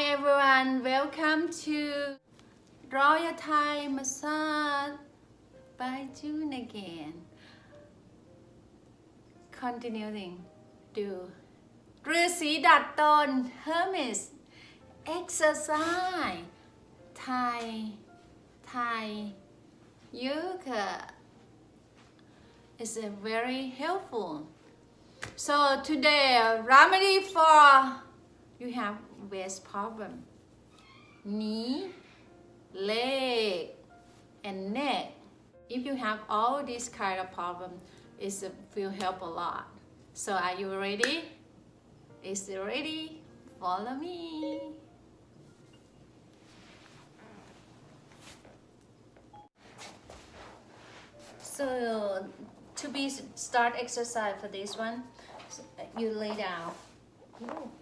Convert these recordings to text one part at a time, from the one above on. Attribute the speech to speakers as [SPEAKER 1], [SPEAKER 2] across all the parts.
[SPEAKER 1] everyone, welcome to Royal Thai Massage by June again. Continuing do ฤาษีดัดตน Hermes exercise Thai Thai yoga is uh, very helpful. So today remedy for you have waist problem, knee, leg, and neck. If you have all these kind of problem, it will help a lot. So are you ready? Is it ready? Follow me. So to be start exercise for this one, you lay down. Ooh.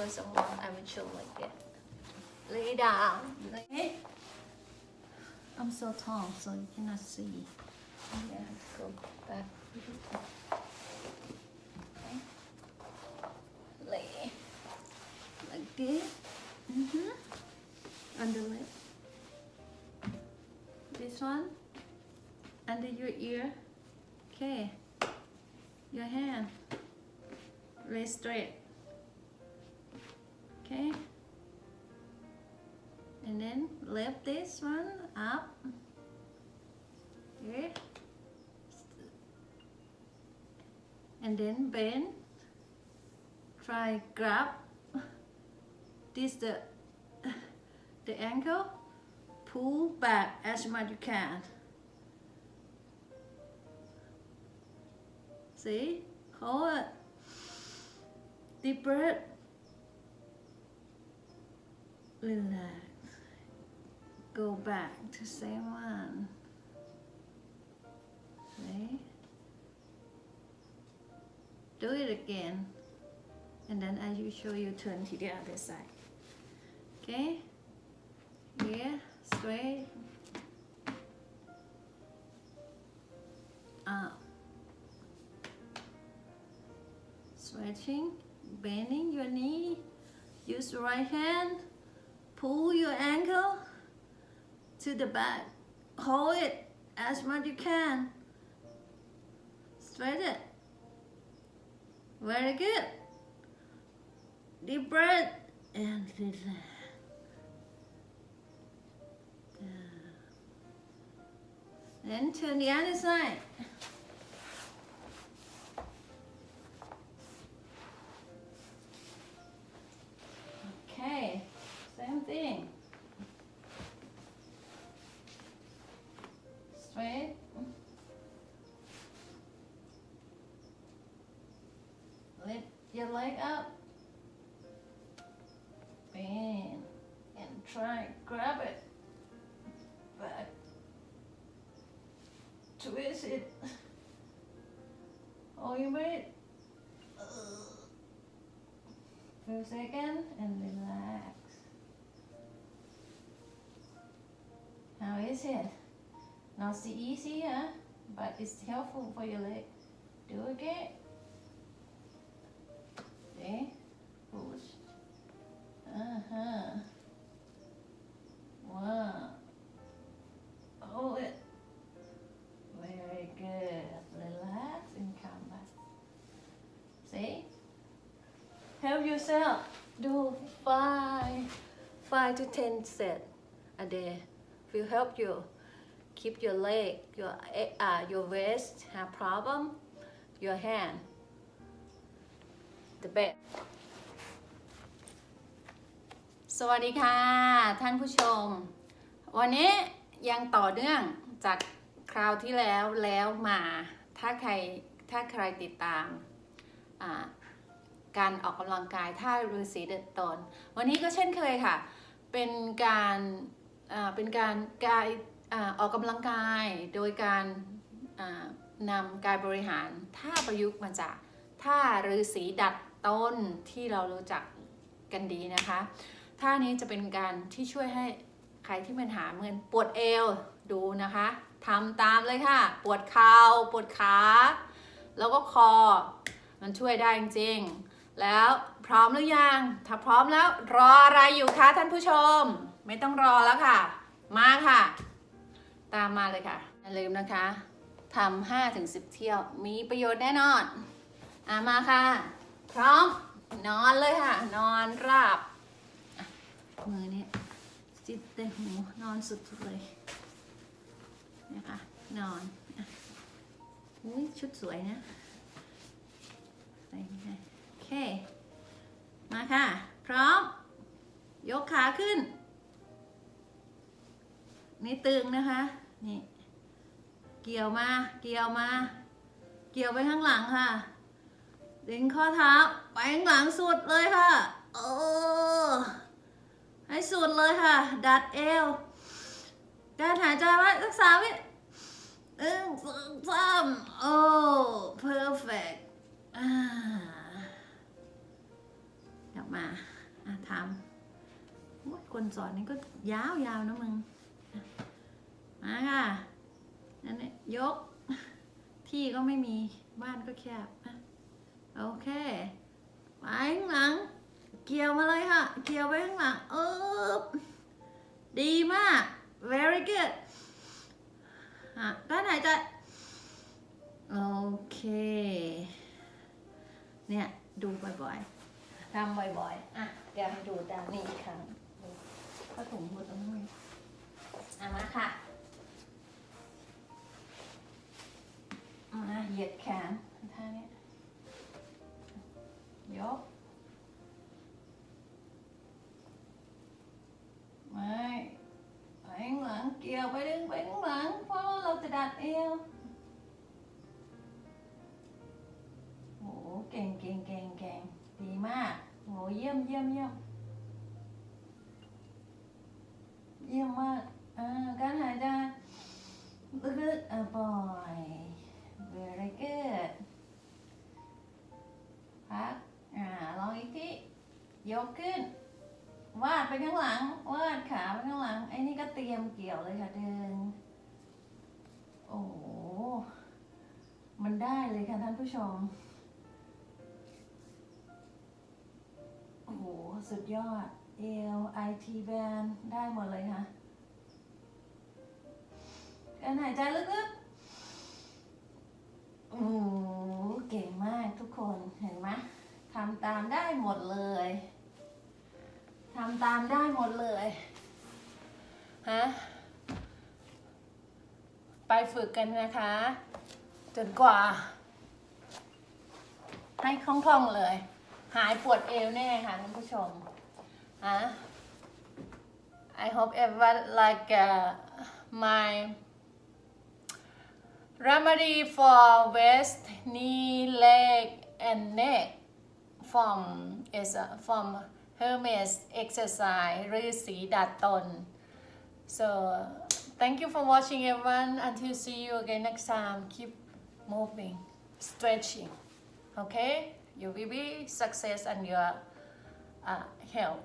[SPEAKER 1] Of all, I will show like that. Lay down. Lay. I'm so tall, so you cannot see. Yeah, go back. Okay. Lay like this. Mm-hmm. The lip. This one under your ear. Okay. Your hand. Lay straight. Okay. And then lift this one up. Okay. And then bend. Try grab this the the ankle. Pull back as much you can. See? Hold it. Deep breath. Relax. Go back to same one. See? Do it again. And then as you show you turn to the other side. Okay? Here, straight. Up. Stretching, bending your knee. Use the right hand. Pull your ankle to the back. Hold it as much as you can. Stretch it. Very good. Deep breath and relax. Then turn the other side. Leg up. Bend and try and grab it back. Twist it. Hold your weight. Few seconds and relax. How is it? Not so easy, huh? But it's helpful for your leg. Do it again. See? Push. Uh-huh. Wow. Hold it. Very good. Relax and come back. See? Help yourself. Do five, five to ten set a day. Will help you keep your leg, your eh, uh, your waist have problem, your hand. The best. สวัสดีค่ะ ท่านผู้ชม วันนี้ยังต่อเนื่องจากคราวที่แล้วแล้วมา ถ้าใครถ้าใครติดตามการออกกำลังกายท่าฤาษีเดินตน วันนี้ก็เช่นเคยค่ะ เป็นการเป็นการกายอออกกำลังกายโดยการนำกายบริหารท่าประยุกต์มาจากท่าฤาษีดัด ต้นที่เรารู้จักกันดีนะคะ ท่านี้จะเป็นการที่ช่วยให้ใครที่มีปัญหาเมือนปวดเอวดูนะคะทำตามเลยค่ะ ปวดเข่าปวดขา แล้วก็คอ มันช่วยได้จริงๆ แล้วพร้อมหรือยัง ถ้าพร้อมแล้วรออะไรอยู่คะท่านผู้ชม ไม่ต้องรอแล้วค่ะ มาค่ะ ตามมาเลยค่ะ อย่าลืมนะคะทำ5-10 เที่ยว มีประโยชน์แน่นอน อะมาค่ะ พร้อม นอนเลยค่ะ นอนราบ มือเนี้จิตเต็มหูนอนสุดๆเลยนะคะนอนอุ้ยชุดสวยนะใส่ไม่ได้โอเค มาค่ะ พร้อม ยกขาขึ้น นี่ตึงนะคะ นี่ เกี่ยวมา เกี่ยวมา เกี่ยวไปข้างหลังค่ะ ดึงข้อเท้าไปข้างหลังสุดเลยค่ะโอ้ให้สุดเลยค่ะ ดัดเอวการหายใจไว้สักสามวิหนึ่งสองสามโอ้ perfect อ่ากลับมาอะทำโอ้ยคนสอนนี่ก็ยาวยาวๆนะมึง มาค่ะนั่นเนี่ยยก ที่ก็ไม่มีบ้านก็แคบ โอเคไปข้างหลัง เกี่ยวมาเลยค่ะ เกี่ยวไปข้างหลังเออดีมาก very good อะการหายใจโอเค เนี่ย ดูบ่อยๆทำบ่อยๆ อะเดี๋ยวให้ดูตามนี้อีกครั้งผ้าถุงมือตรงนี้อะมาค่ะมาเหยียดแขน ดัดเอวโหเก่งเก่งเก่งเก่งดีมากโหเยี่ยมเยี่ยมเยี่ยมเยี่ยมมากอ่าการหายใจลึกๆอะปล่อย very good พักอ่าลองอีกทียกขึ้น วาดไปข้างหลัง วาดขาไปข้างหลัง ไอ้นี่ก็เตรียมเกี่ยวเลยค่ะเดิน โอ้โห มันได้เลยค่ะท่านผู้ชม โอ้โห สุดยอด เอล IT band ได้หมดเลยค่ะการหายใจลึกๆ โอ้โหเก่งมากทุกคน เห็นไหมทำตามได้หมดเลย ทำตามได้หมดเลย ฮะ ไปฝึกกันนะคะ จนกว่า ให้คล่องๆเลย หายปวดเอวแน่ค่ะท่านผู้ชมฮะ I hope everyone like uh, my remedy for waist, knee, leg, and neck from is uh, from Hermes exercise ฤาษีดัดตน so thank you for watching everyone until see you again next time keep moving, stretching. Okay? You will be success and your uh, health.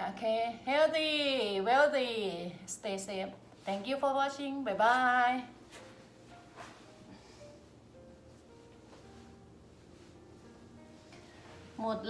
[SPEAKER 1] Okay? Healthy, wealthy. Stay safe. Thank you for watching. Bye-bye. một